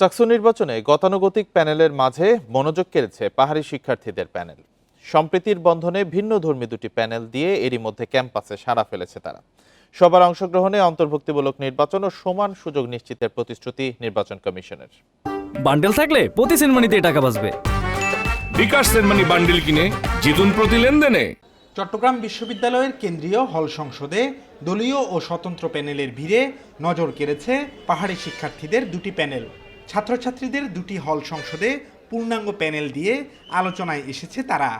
চাকসু নির্বাচনে গতানুগতিক প্যানেলের মাঝে মনোযোগ কেড়েছে পাহাড়ি শিক্ষার্থীদের প্যানেল। সম্প্রীতির বন্ধনে ভিন্ন ধর্মী দুটি প্যানেল দিয়ে এরই মধ্যে ক্যাম্পাসে সাড়া ফেলেছে তারা। সবার অংশগ্রহণে অন্তর্ভুক্তিমূলক নির্বাচন ও সমান সুযোগ নিশ্চিতের প্রতিশ্রুতি নির্বাচন কমিশনের। বান্ডেল থাকলে প্রতি সেনমানিতে টাকা বাঁচবে। বিকাশ সেনমানি বান্ডিল কিনে জিতুন প্রতি লেনদেনে। চট্টগ্রাম বিশ্ববিদ্যালয়ের কেন্দ্রীয় হল সংসদে দলীয় ও স্বতন্ত্র প্যানেলের ভিড়ে নজর কেড়েছে পাহাড়ি শিক্ষার্থীদের দুটি প্যানেল। ছাত্রছাত্রীদের দুটি হল সংসদে পূর্ণাঙ্গ প্যানেল দিয়ে আলোচনায় এসেছে তারা।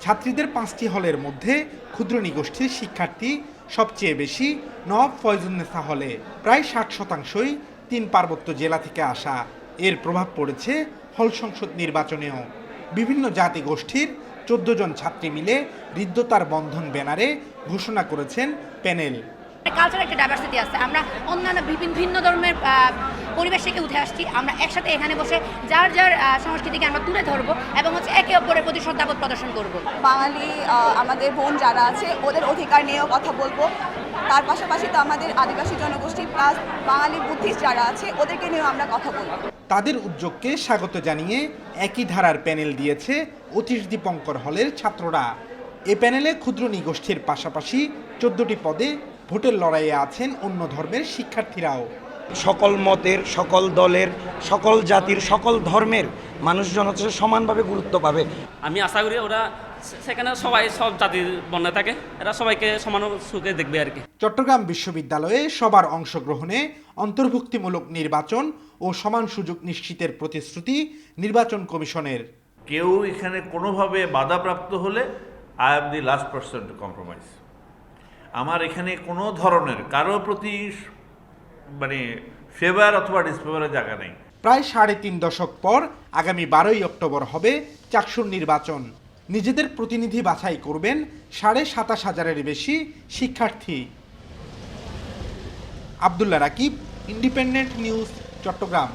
ছাত্রীদের পাঁচটি হলের মধ্যে ক্ষুদ্র নিগোষ্ঠীর শিক্ষার্থী সবচেয়ে বেশি নব ফয়জুন্নেসা হলে প্রায় ষাট শতাংশই তিন পার্বত্য জেলা থেকে আসা। এর প্রভাব পড়েছে হল সংসদ নির্বাচনেও। বিভিন্ন জাতি গোষ্ঠীর চোদ্দ জন ছাত্রী মিলে হৃদ্যতার বন্ধন ব্যানারে ঘোষণা করেছেন প্যানেল। কালচার একটা ডাইভার্সিটি আছে। আমরা অন্যান্য বিভিন্ন ভিন্ন ধর্মের পরিবেশ থেকে উঠে আসছি। আমরা একসাথে এখানে বসে যার যার সংস্কৃতিকে আমরা তুলে ধরবো এবং হচ্ছে একে অপরের প্রতি শ্রদ্ধাবোধ প্রদর্শন করব। বাঙালি আমাদের বোন যারা আছে ওদের অধিকার নিয়েও কথা বলব। তার পাশাপাশি তো আমাদের আদিবাসী জনগোষ্ঠী প্লাস বাঙালি বুদ্ধিস্ট যারা আছে ওদেরকে নিয়েও আমরা কথা বলব। তাদের উদ্যোগকে স্বাগত জানিয়ে একই ধারার প্যানেল দিয়েছে অতীশ দীপঙ্কর হলের ছাত্ররা। এ প্যানেলে ক্ষুদ্র নিগোষ্ঠীর পাশাপাশি চোদ্দটি পদে ভোটের লড়াইয়ে আছেন অন্য ধর্মের শিক্ষার্থীরাও। সকল মতের সকল দলের সকল জাতির সকল ধর্মের মানুষজন হচ্ছে সমানভাবে গুরুত্ব পাবে। আমি আশা করি ওরা সেখানে সবাই সব জাতির বন্যা থাকে। এরা সবাইকে সমান সুখে দেখবে আর কি। চট্টগ্রাম বিশ্ববিদ্যালয়ে সবার অংশগ্রহণে অন্তর্ভুক্তিমূলক নির্বাচন ও সমান সুযোগ নিশ্চিতের প্রতিশ্রুতি নির্বাচন কমিশনের। কেউ এখানে কোনোভাবে বাধাপ্রাপ্ত হলে I am the last person to compromise. আমার এখানে কোনো ধরনের কারও প্রতি মানে ফেভার অথবা ডিসফেভারের জায়গা নেই। প্রায় সাড়ে তিন দশক পর আগামী বারোই অক্টোবর হবে চাকসুর নির্বাচন। নিজেদের প্রতিনিধি বাছাই করবেন সাড়ে সাতাশ হাজারের বেশি শিক্ষার্থী। Abdullah Rakib Independent News Chattogram.